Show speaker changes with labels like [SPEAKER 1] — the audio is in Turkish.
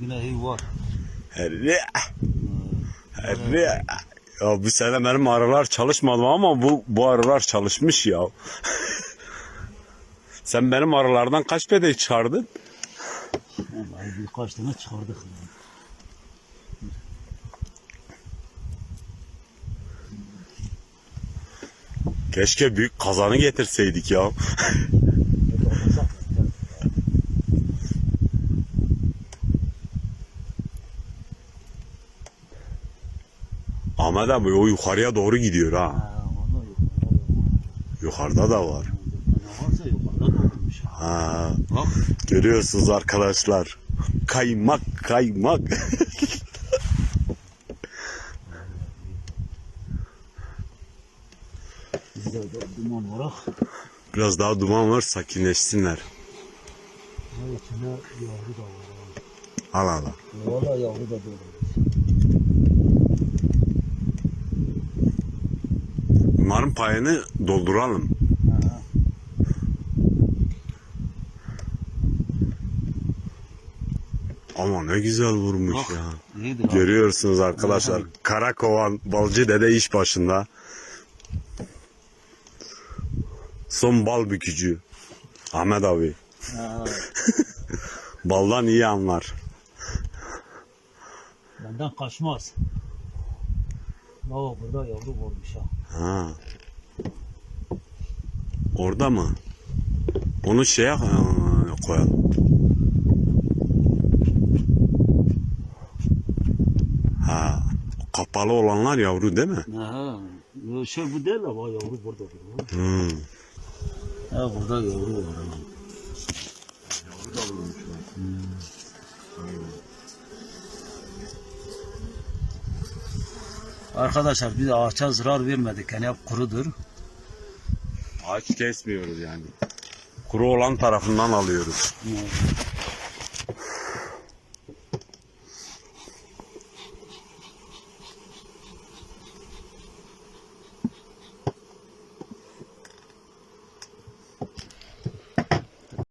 [SPEAKER 1] Yine iyi var.
[SPEAKER 2] Herre. Herre. Ya bu sene benim arılar çalışmadı ama bu, bu arılar çalışmış ya. Sen benim arılardan kaç bedel çıkardın?
[SPEAKER 1] Vallahi birkaç tane çıkardık.
[SPEAKER 2] Keşke büyük kazanı getirseydik ya. Ahmet abi o yukarıya doğru gidiyor ha. Yukarıda da var. Ha, görüyorsunuz arkadaşlar. Kaymak kaymak. Biraz daha duman var sakinleşsinler. Al al. al.
[SPEAKER 1] Valla yavru da dolu.
[SPEAKER 2] Bunların payını dolduralım.
[SPEAKER 1] Ha.
[SPEAKER 2] Ama ne güzel vurmuş
[SPEAKER 1] Bak.
[SPEAKER 2] ya. Görüyorsunuz arkadaşlar. Karakovan balcı dede iş başında. Son bal bükücü. Ahmet abi. Baldan iyi anlar.
[SPEAKER 1] benden kaçmaz. Baba burada yavru olmuş ha.
[SPEAKER 2] Ha. Orada mı? Onu şeye koyalım. Ha. Kapalı olanlar yavru değil mi?
[SPEAKER 1] Ha, şey bu değil ama yavru burada duruyor.
[SPEAKER 2] Hmm.
[SPEAKER 1] Ha burada yavru var. Arkadaşlar biz ağaça zarar vermedik. Yani hep kurudur.
[SPEAKER 2] Ağaç kesmiyoruz yani. Kuru olan tarafından alıyoruz.
[SPEAKER 1] Evet.